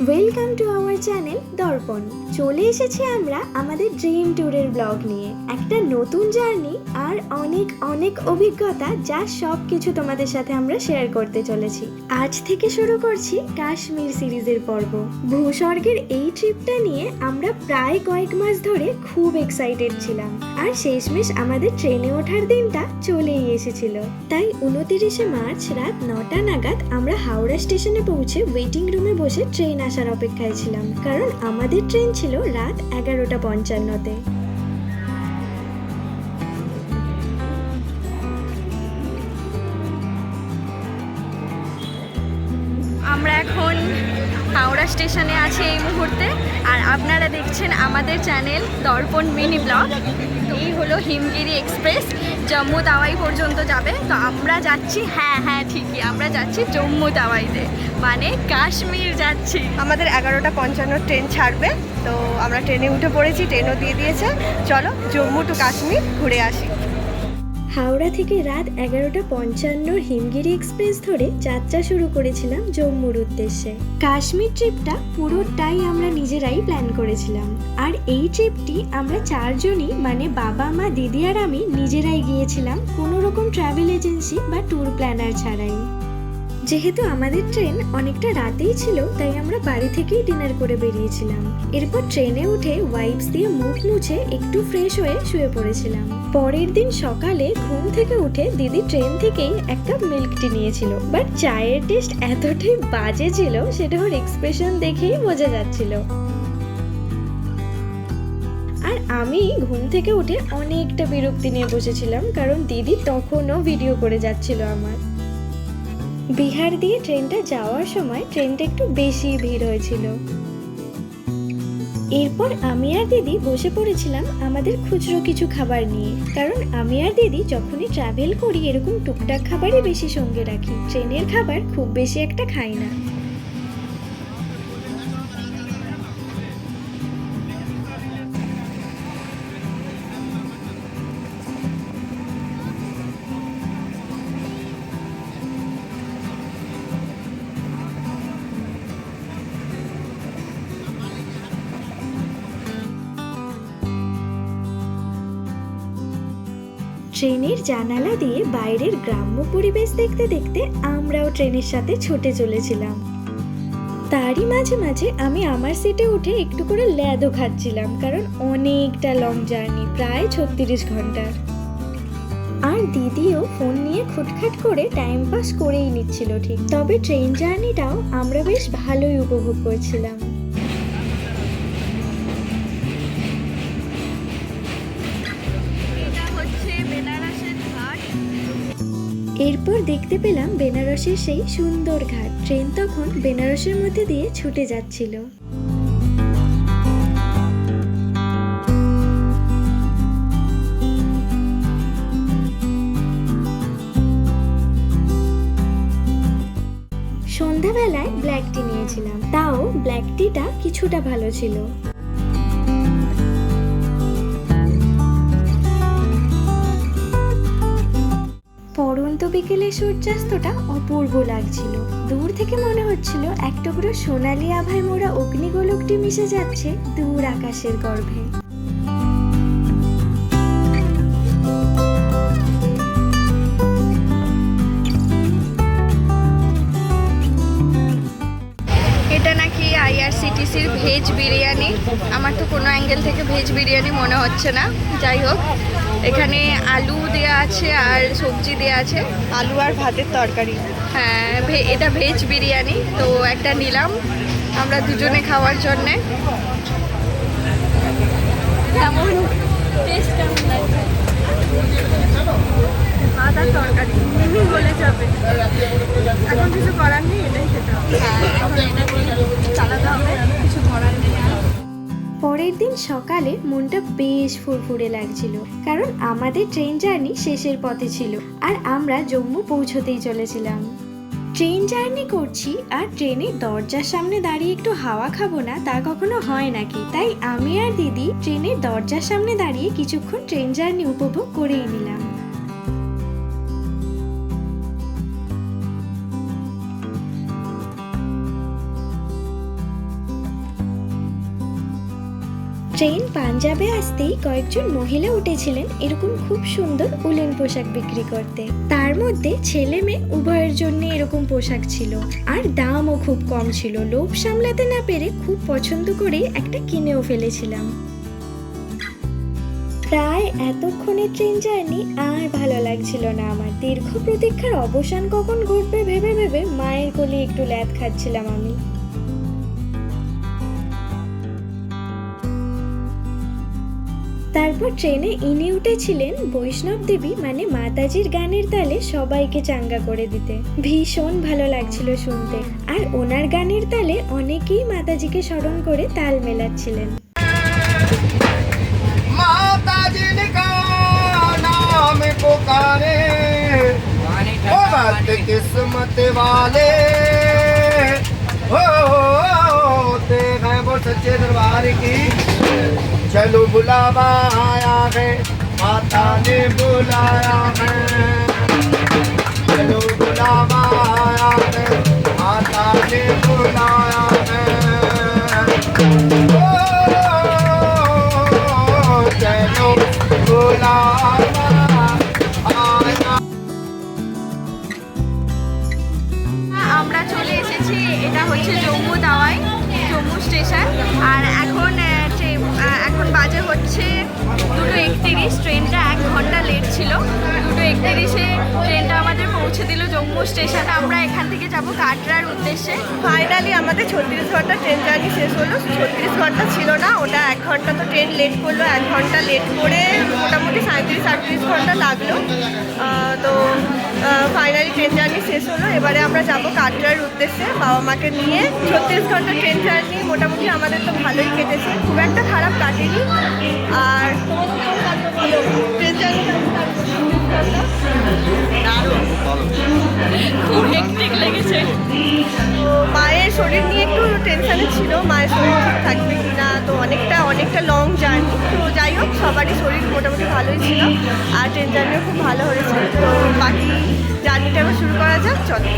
Welcome to our channel দর্পণ চলে এসেছি আমরা আমাদের ড্রিম ট্যুরের ব্লগ নিয়ে। একটা নতুন জার্নি আর অনেক অনেক অভিজ্ঞতা যা সব কিছু তোমাদের সাথে আমরা শেয়ার করতে চলেছি। আজ থেকে শুরু করছি কাশ্মীর সিরিজের পর্ব। ভূস্বর্গের এই ট্রিপটা নিয়ে আমরা প্রায় কয়েক মাস ধরে খুব এক্সাইটেড ছিলাম। আর শেষমেশ আমাদের ট্রেনে ওঠার দিনটা চলেই এসেছিল। তাই উনতিরিশে মার্চ রাত নটা নাগাদ আমরা হাওড়া স্টেশনে পৌঁছে ওয়েটিং রুমে বসে ট্রেন আসার অপেক্ষায় ছিলাম কারণ আমাদের ট্রেন ছিল রাত এগারোটা পঞ্চান্নতে। আমরা এখন হাওড়া স্টেশনে আছে এই মুহূর্তে। আর আপনারা দেখছেন আমাদের চ্যানেল দর্পণ মিনি ব্লগ। এই হলো হিমগিরি এক্সপ্রেস। জম্মু তাওয়াই পর্যন্ত যাবে। তো আমরা যাচ্ছি হ্যাঁ হ্যাঁ ঠিকই, আমরা যাচ্ছি জম্মু তাওয়াইতে। মানে কাশ্মীর যাচ্ছি। আমাদের এগারোটা পঞ্চান্ন ট্রেন ছাড়বে। তো আমরা ট্রেনে উঠে পড়েছি, ট্রেনও দিয়ে দিয়েছে। চলো জম্মু টু কাশ্মীর, ঘুরে আসি। হাওড়া থেকে রাত এগারোটা পঞ্চান্নর হিমগিরি এক্সপ্রেস ধরে যাত্রা শুরু করেছিলাম জম্মুর উদ্দেশ্যে। কাশ্মীর ট্রিপটা পুরোটাই আমরা নিজেরাই প্ল্যান করেছিলাম। আর এই ট্রিপটি আমরা চারজনই মানে বাবা, মা, দিদি আর আমি নিজেরাই গিয়েছিলাম কোনো রকম ট্রাভেল এজেন্সি বা ট্যুর প্ল্যানার ছাড়াই। যেহেতু আমাদের ট্রেন অনেকটা রাতেই ছিল, তাই আমরা বাড়ি থেকেই ডিনার করে বেরিয়েছিলাম। এরপর ট্রেনে উঠে ওয়াইপস দিয়ে মুখ মুছে একটু ফ্রেশ হয়ে শুয়ে পড়েছিলাম। পরের দিন সকালে ঘুম থেকে উঠে দিদি ট্রেন থেকেই এক কাপ মিল্ক টি নিয়েছিল। বাট চায়ের টেস্ট এতটাই বাজে ছিল, সেটা ওর এক্সপ্রেশন দেখেই বোঝা যাচ্ছিল। আর আমি ঘুম থেকে উঠে অনেকটা বিরক্তি নিয়ে বসেছিলাম, কারণ দিদি তখনও ভিডিও করে যাচ্ছিল আমার। বিহার দিয়ে ট্রেনটা যাওয়ার সময় ট্রেনটা একটু বেশি ভিড় হয়েছিল। এরপর আমি আর দিদি বসে পড়েছিলাম আমাদের খুচরো কিছু খাবার নিয়ে। কারণ আমি আর দিদি যখনই ট্রাভেল করি, এরকম টুকটাক খাবারই বেশি সঙ্গে রাখি। ট্রেনের খাবার খুব বেশি একটা খাই না। ট্রেনের জানালা দিয়ে বাইরের গ্রাম্য পরিবেশ দেখতে দেখতে আমরাও ট্রেনের সাথে ছুটে চলেছিলাম। তারই মাঝে মাঝে আমি আমার সিটে উঠে একটু করে ল্যাদও খাচ্ছিলাম, কারণ অনেকটা লং জার্নি প্রায় ছত্রিশ ঘণ্টার আর দিদিও ফোন নিয়ে খুটখাট করে টাইম পাস করেই নিচ্ছিল ঠিক, তবে ট্রেন জার্নিটাও আমরা বেশ ভালোই উপভোগ করছিলাম। এরপর দেখতে পেলাম বেনারসের সেই সুন্দর ঘাট। ট্রেন তখন বেনারসের মধ্যে দিয়ে ছুটে যাচ্ছিল। সন্ধ্যাবেলায় ব্ল্যাক টি নিয়েছিলাম। তাও ব্ল্যাক টিটা কিছুটা ভালো ছিল। পরন্ত বিকেলে সূর্যাস্তটা অপূর্ব লাগছিল। দূর থেকে মনে হচ্ছিল এক টুকরো সোনালি আভায় মোড়া অগ্নিগোলকটি মিশে যাচ্ছে দূর আকাশের গর্ভে। আইআরসিটিসির ভেজ বিরিয়ানি। আমার তো কোনো অ্যাঙ্গেল থেকে ভেজ বিরিয়ানি মনে হচ্ছে না। যাই হোক এখানে আলু দেয়া আছে আর সবজি দেয়া আছে। আলু আর ভাতের তরকারি। হ্যাঁ ভে- এটা ভেজ বিরিয়ানি। তো একটা নিলাম আমরা দুজনে খাওয়ার জন্যে। কেমন? টেস্ট কেমন লাগছে? ভাত আর তরকারি বলে যাবে। এখন কিছু করার নেই এটাই খেতে হবে। পরের দিন সকালে মনটা বেশ ফুরফুরে লাগছিল, কারণ আমাদের ট্রেন জার্নি শেষের পথে ছিল আর আমরা জম্মু পৌঁছতেই চলেছিলাম। ট্রেন জার্নি করছি আর ট্রেনের দরজার সামনে দাঁড়িয়ে একটু হাওয়া খাব না তা কখনো হয় নাকি? তাই আমি আর দিদি ট্রেনের দরজার সামনে দাঁড়িয়ে কিছুক্ষণ ট্রেন জার্নি উপভোগ করেই নিলাম। ট্রেন পাঞ্জাবে আসতেই কয়েকজন মহিলা উঠেছিলেন এরকম খুব সুন্দর উলেন পোশাক বিক্রি করতে। তার মধ্যে ছেলে মেয়ে উভয়ের জন্য এরকম পোশাক ছিল। আর দামও খুব কম ছিল। লোভ সামলাতে না পেরে খুব পছন্দ করেই একটা কিনেও ফেলেছিলাম। প্রায় এতক্ষণের ট্রেন জার্নি আর ভালো লাগছিল না আমার। দীর্ঘ প্রতীক্ষার অবসান কখন ঘটবে ভেবে ভেবে মায়ের কোলে একটু ল্যাদ খাচ্ছিলাম আমি। তারপর ট্রেনে ইনি উঠেছিলেন বৈষ্ণব দেবী মানে মাতাজির গানের তালে সবাইকে চাঙ্গা করে দিতে ভীষণ ভালো লাগছিল শুনতে আর ওনার গানের তালে অনেকেই মাতাজিকে স্মরণ করে তাল মেলাচ্ছিলেন माता जिनका नाम पुकारे ओ बात किस्मत वाले हो होते हैं वो सच्चे दरबार की चलो बुलावा आया है माता ने बुलाया है चलो बुलावा आया है माता ने बुलाया है ओ, चलो बुलावा आया আমরা চলে এসেছি এটা হচ্ছে জম্মু দাওয়াই জম্মু স্টেশন। আর এখন এখন বাজে হচ্ছে দুটো একত্রিশ ট্রেনটা এক ঘণ্টা লেট ছিল। একতিরিশে ট্রেনটা আমাদের পৌঁছে দিল জম্মু স্টেশনে। আমরা এখান থেকে যাব কাটরার উদ্দেশ্যে। ফাইনালি আমাদের ছত্রিশ ঘণ্টা ট্রেন জার্নি শেষ হলো। ছত্রিশ ঘণ্টা ছিল না, ওটা এক ঘণ্টা তো ট্রেন লেট করল, এক ঘণ্টা লেট করে মোটামুটি সাঁত্রিশ, আটত্রিশ ঘণ্টা লাগল। তো ফাইনালি ট্রেন জার্নি শেষ হলো। এবারে আমরা যাব কাটরার উদ্দেশ্যে বাবা মাকে নিয়ে। ছত্রিশ ঘণ্টা ট্রেন জার্নি মোটামুটি আমাদের তো ভালোই কেটেছে। খুব একটা খারাপ কাটেনি। আর খুব হেক্টিক লেগেছে। মায়ের শরীর নিয়ে একটু টেনশানে ছিল, মায়ের শরীর ঠিক থাকবে কি না তো অনেকটা অনেকটা লং জার্নি তো যাই হোক, সবারই শরীর মোটামুটি ভালোই ছিল, আর ট্রেন জার্নিও খুব ভালো হয়েছে। তো বাকি জার্নিটা এবার শুরু করা যাক, চলো।